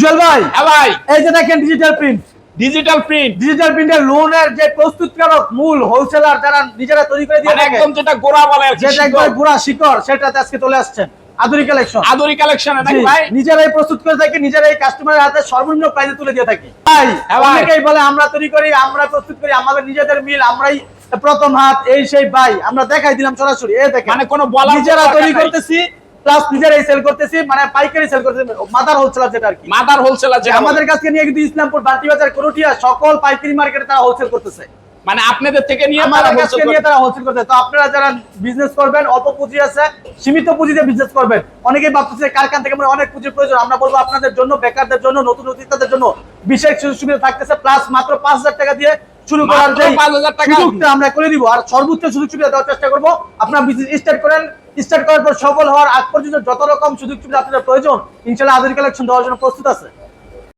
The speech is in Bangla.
জুয়েল ভাই হ্যাঁ ভাই। এই যে দেখেন digital print digital print digital প্রিন্টের লোনের যে প্রস্তুতকারক মূল হোলসেলার যারা নিজেরা তৈরি করে দিয়ে মানে একদম যেটা গোড়া বলে যেটা একবার। গুড়া শিকড় সেটাতে আজকে চলে আসছেন। কালেকশন আদরি কালেকশনে নাকি ভাই। নিজেরাই প্রস্তুত করে থাকি নিজেরাই কাস্টমারের হাতে সর্বনিম্ন প্রাইসে তুলে দিয়ে থাকি। ভাই। হ্যাঁ অনেকেই বলে আমরা তৈরি করি আমরা প্রস্তুত করি আমাদের নিজেদের মিল আমরাই প্রথম হাত এই সেই ভাই। আমরা দেখাই দিলাম সরাসরি। এই দেখেন মানে কোনো বলার নিজেরা তৈরি করতেছি প্লাস নিজেরাই সেল করতেছি মানে পাইকারি সেল করতেছি মাদার হোলসেলার যেটা আর কি। মাদার হোলসেলার আমাদের কাছে নিয়ে কিন্তু ইসলামপুর বাজার করটিয়া সকল পাইকারি মার্কেটে তারা হোলসেল করতেছে। মানে আপনাদের থেকে নিয়ে তারা নিয়ে তারা হোলসেল করতে তো আপনারা যারা বিজনেস করবেন অল্প পুঁজি আছে সীমিত পুঁজিতে বিজনেস করবেন। অনেকেই ভাবতেছে কারখান থেকে মানে অনেক পুঁজির প্রয়োজন। আমরা বলব আপনাদের জন্য বেকারদের জন্য নতুন উদ্যোক্তাদের জন্য বিশেষ সুযোগ সুবিধা থাকতেছে। প্লাস মাত্র পাঁচ হাজার টাকা দিয়ে শুরু করার মাত্র যেই 5,000 টাকা। সুযোগটা আমরা করে দিব আর সর্বোচ্চ সুযোগ সুবিধা দেওয়ার চেষ্টা করব। আপনার বিজনেস স্টার্ট করেন। স্টার্ট করার পর সফল হওয়ার আগ পর্যন্ত যত রকম সুযোগ সুবিধা আপনাদের প্রয়োজন ইনশাল্লাহ আধুনিক কালেকশন দেওয়ার জন্য প্রস্তুত আছে।